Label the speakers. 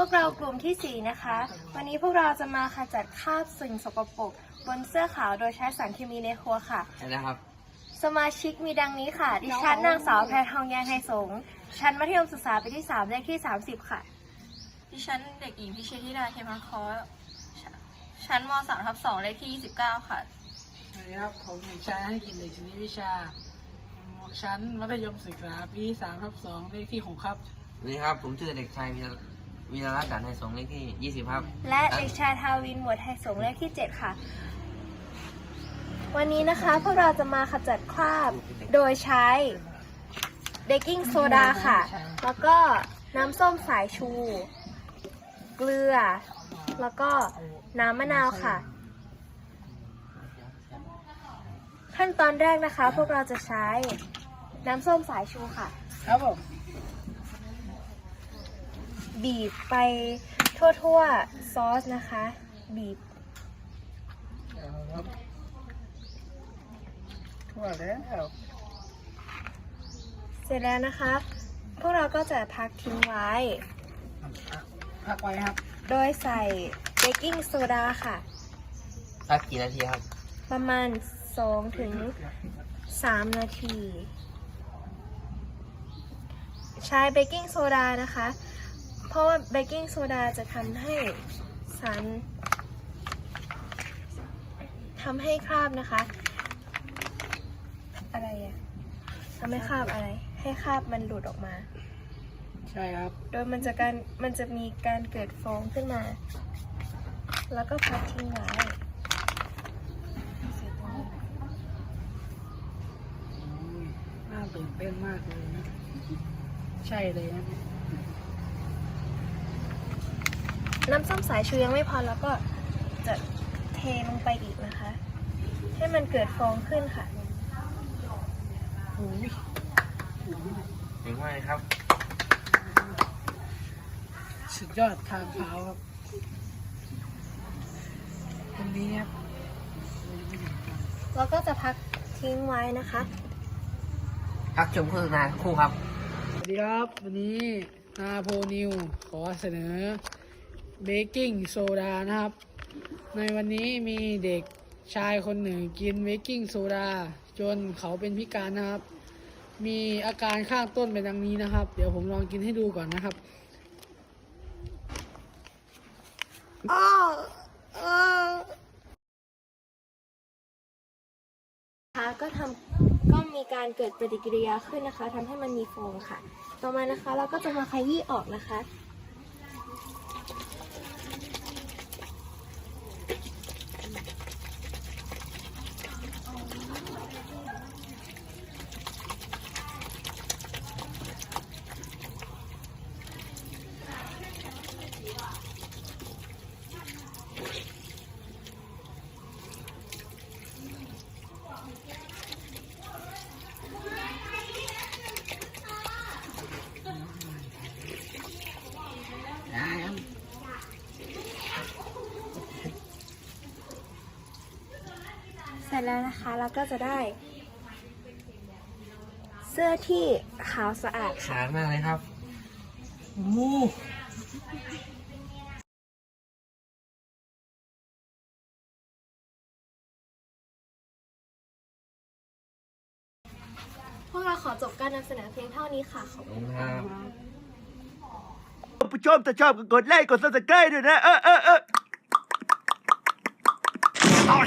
Speaker 1: วกเรากลุ่มที่ 4 นะคะ วันนี้พวกเราจะมาขจัดคราบสิ่งสกปรกบนเสื้อขาวโดยใช้สารเคมีในครัวค่ะ
Speaker 2: ใช่แล้วครับ
Speaker 1: สมาชิกมีดังนี้ค่ะ ดิฉันนางสาวแพรทองแยงไฮสงฆ์ชั้นมัธยมศึกษาปีที่ 3 เลขที่ 30 ค่ะ
Speaker 3: ดิฉันเด็กหญิงพิเชษธิดาเคมาคอชชั้นม 3 ทับ2เลขที่ 29 ค่ะ
Speaker 4: สวัสดีครับผมเด็กชายให้กินเด็กชนิดวิชา ชั้นมัธยมศึกษาปีที่สามทับสองเลขที่หกครับ
Speaker 2: สวัสดีครับ ผมชื่อเด็กชายวีร วีรรัตน์ด่านไทยสงฆ์เลขที่ 20 ครับ
Speaker 1: และเด็กชายทาวินหมวดไทยสงฆ์เลขที่ 7 ค่ะ วันนี้นะคะพวกเราจะมาขจัดคราบโดยใช้เบกกิ้งโซดาค่ะ แล้วก็น้ำส้มสายชู เกลือ แล้วก็น้ำมะนาวค่ะ ขั้นตอนแรกนะคะ พวกเราจะใช้น้ำส้มสายชูค่ะ
Speaker 4: ครับผม
Speaker 1: บีบไปทั่วๆซอสนะคะ บีบ
Speaker 4: ครับทั่วแล้ว
Speaker 1: เสร็จแล้วนะคะ พวกเราก็จะพักทิ้งไว้
Speaker 4: พักไว้ครับ
Speaker 1: โดยใส่เบกกิ้งโซดาค่ะ
Speaker 2: สักกี่นาทีครับ
Speaker 1: ประมาณ 2 ถึง 3 นาที ใช้เบกกิ้งโซดานะคะ เพราะว่าเบกกิ้งโซดาจะทำให้สารทำให้คราบนะคะ อะไรอะทำให้คราบอะไร ให้คราบมันหลุดออกมา
Speaker 4: ใช่ครับ
Speaker 1: โดยมันจะการมันจะมีการเกิดฟองขึ้นมา แล้วก็พักทิ้งไว้
Speaker 4: น่าตื่นเต้นมากเลยนะ ใช่เลยนะ
Speaker 1: น้ำส้มสายชูยังไม่พอแล้วก็จะเทลงไปอีกนะคะ ให้มันเกิดฟองขึ้นค่ะ
Speaker 4: โอ้ย
Speaker 2: เก่งมากเลยครับ
Speaker 4: สุดยอดทางเท้าครับตรงนี้ครับ
Speaker 1: แล้วก็จะพักทิ้งไว้นะคะ
Speaker 2: พักชมโฆษณาสักครู่ครับ
Speaker 4: สวัสดีครับ วันนี้นาโพนิว ขอเสนอ เบกกิ้งโซดานะครับ ในวันนี้มีเด็กชายคนหนึ่งกินเบกกิ้งโซดาจนเขาเป็นพิการนะครับ มีอาการข้างต้นเป็นดังนี้นะครับ เดี๋ยวผมลองกินให้ดูก่อนนะครับ
Speaker 1: นะคะก็ทำก็มีการเกิดปฏิกิริยาขึ้นนะคะทำให้มันมีฟองค่ะ ต่อมานะคะเราก็จะมาขยี้ออกนะคะ เสร็จแล้วนะคะเราก็จะได้ เสื้อที่ขาวสะอาดค่ะ
Speaker 2: ขานมากเลยครับ
Speaker 1: พวกเราขอจบการนำเสนอเพียงเท่านี้ค่ะขอบ
Speaker 2: ข
Speaker 1: คุ
Speaker 2: อบ
Speaker 1: ณ
Speaker 2: คุณ
Speaker 1: ค่ะ
Speaker 2: ครับ
Speaker 5: ผู้ชมถ้าชอบก็กดไลค์กดซับสไครต์ด้วยนะ เออเออเออ